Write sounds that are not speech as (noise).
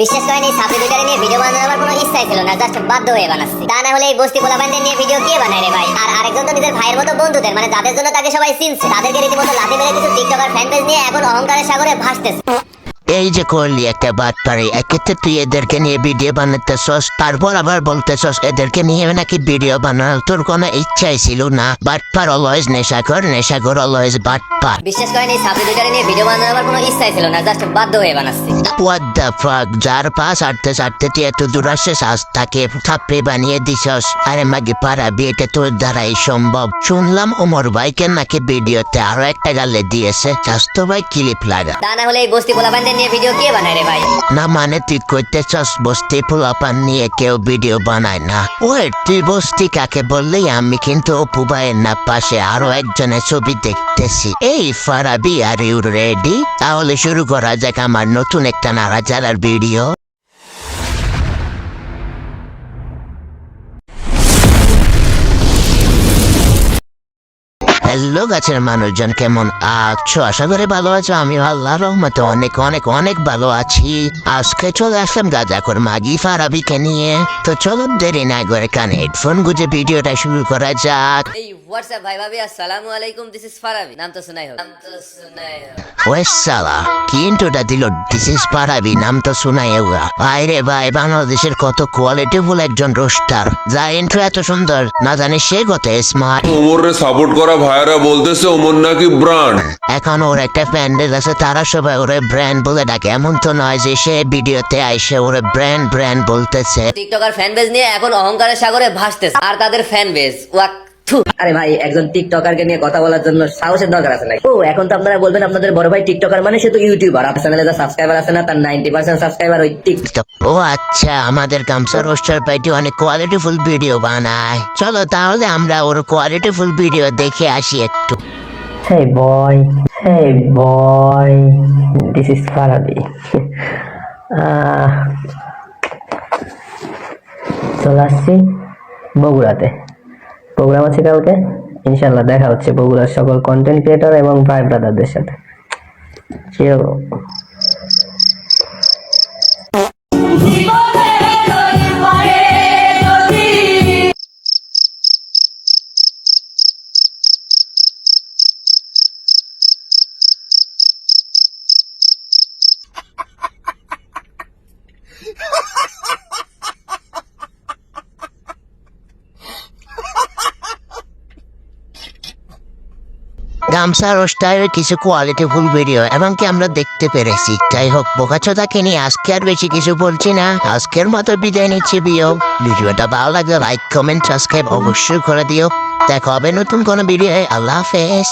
বিশেষ করেন, এই সাপড়ি দুটারে নিয়ে ভিডিও বানানোর আমার কোনো ইচ্ছাই ছিল না জাস্ট বাধ্য হয়ে বানাচ্ছি। তা না হলে এই বস্তি পোলাপানদের নিয়ে ভিডিও কে বানায় রে ভাই? আর আরেকজন তো নিজের ভাইয়ের মতো বন্ধুদের মানে যাদের জন্য তাকে সবাই চিনছে, তাদেরকে রীতিমতো লাথি মেরে কিছু টিকটকার ফ্যান পেজ নিয়ে এখন অহংকারের সাগরে ভাসতেছে। এই যে করলি একটা বাদ পারে এক্ষেত্রে তুই এদেরকে নিয়ে ভিডিও বানাতেছস তারপর আবার বলতেছস এদেরকে নিয়ে নাকি ভিডিও বানানোর তোর কোনো ইচ্ছাই ছিল না। বাটপার অলওয়েজ নেশাকর নেশাকর অলওয়েজ বাটপার বিশেষ করে এই সাপড়ি দুটারে নিয়ে ভিডিও বানানোর আমার কোনো ইচ্ছাই ছিল না জাস্ট বাধ্য হয়ে বানাচ্ছি। The fuck? যার পাশ আটতে আটতে তুই এত দূর আসে শ্বাস তাকে থাপড়ে বানিয়ে দিছস। আরে মাগে পারা বিয়েটা তোর দ্বারাই সম্ভব। শুনলাম ওমর ভাইকে নাকি ভিডিওতে আরও একটা গালে দিয়েছে স্বাস্থ্য ভাই ক্লিপ লাগা। তা না হলে এই বস্তি পোলাপানদের নিয়ে ভিডিও কে বানায় রে ভাই? না মানে তুই করতেছস বস্তি পোলাপান নিয়ে কেউ ভিডিও বানায় না। ওয়েট তুই বস্তি কাকে বললেই আমি কিন্তু অপু ভাইয়ের না, পাশে আরও একজনের ছবি দেখতেছি। এই ফারাবি আর ইউ রেডি তাহলে শুরু করা যাক আমার নতুন একটা নাড়াচাড়ার ভিডিও হ্যালো গাছের মানুষজন, কেমন আছো? আশা করে ভালো আছো। আমি আল্লাহ রহমতে অনেক অনেক অনেক ভালো আছি। আজকে চলে আসলাম গাজাকর মাগি ফারাবিকে নিয়ে। তো চলো দেরি না করে কানে হেডফোন গুজে ভিডিওটা শুরু করা যাক। হোয়াটসঅ্যাপ ভাই? ভাবি আসসালামু আলাইকুম দিস ইজ ফারাবি নাম তো শোনাই হোক। নাম তো শোনাই হোক। ওয়ে সালা কি ইন্ট্রোটা দিল দিস ইজ ফারাবি নাম তো শোনাই ভাই রে ভাই বাংলাদেশের কত কোয়ালিটিফুল একজন রোস্টার যা ইন্ট্রো এত সুন্দর না জানি সে কত স্মার্ট ওমররে সাপোর্ট করা ভাইরা বলতেছে ওমর নাকি ব্রান্ড এখন ওর একটা প্যান্ডেল আছে তারা সবাই ওরে ব্র্যান্ড বলে ডাকে। এমন তো নয় যে সে ভিডিওতে আইসে ওরে ব্র্যান্ড ব্র্যান্ড বলতেছে। টিকটকার ফ্যান বেজ নিয়ে এখন অহংকারের সাগরে ভাসতেছে। আর তাদের ফ্যান বেজ ওয়াক। আরে ভাই একজন টিকটকারকে নিয়ে কথা বলার জন্য সাহসের দরকার আছে নাকি? ও এখন তো আপনারা বলবেন আপনাদের বড় ভাই টিকটকার মানে সে তো ইউটিউবার। আপনার চ্যানেলে যা সাবস্ক্রাইবার আছে না তার নাইনটি পার্সেন্ট সাবস্ক্রাইবার ওই টিক তো, ও আচ্ছা আমাদের গামছা রোস্টার পাইটি অনেক কোয়ালিটিফুল ভিডিও বানায়। চলো তাহলে আমরা ওর কোয়ালিটিফুল ভিডিও দেখে আসি একটু। Hey boy, hey boy, this is Farabi. আহ, চলে আসছি বগুড়াতে। প্রোগ্রাম আছে কালকে ইনশাল্লাহ দেখা হচ্ছে বগুড়ার সকল কন্টেন্ট ক্রিয়েটর এবং ভাই ব্রাদারদের সাথে Cheer. (laughs) গামছা রোস্টারের কিছু কোয়ালিটিফুল ভিডিও এবং কি আমরা দেখতে পেরেছি। যাই হোক বোকাচোদাকে নিয়ে আজকে আর বেশি কিছু বলছি না। আজকের মতো বিদায় নিচ্ছি বিও ভিডিওটা ভালো লাগলে লাইক কমেন্ট সাবস্ক্রাইব অবশ্যই করে দিও। দেখা হবে নতুন কোনো ভিডিও আল্লাহ হাফেজ।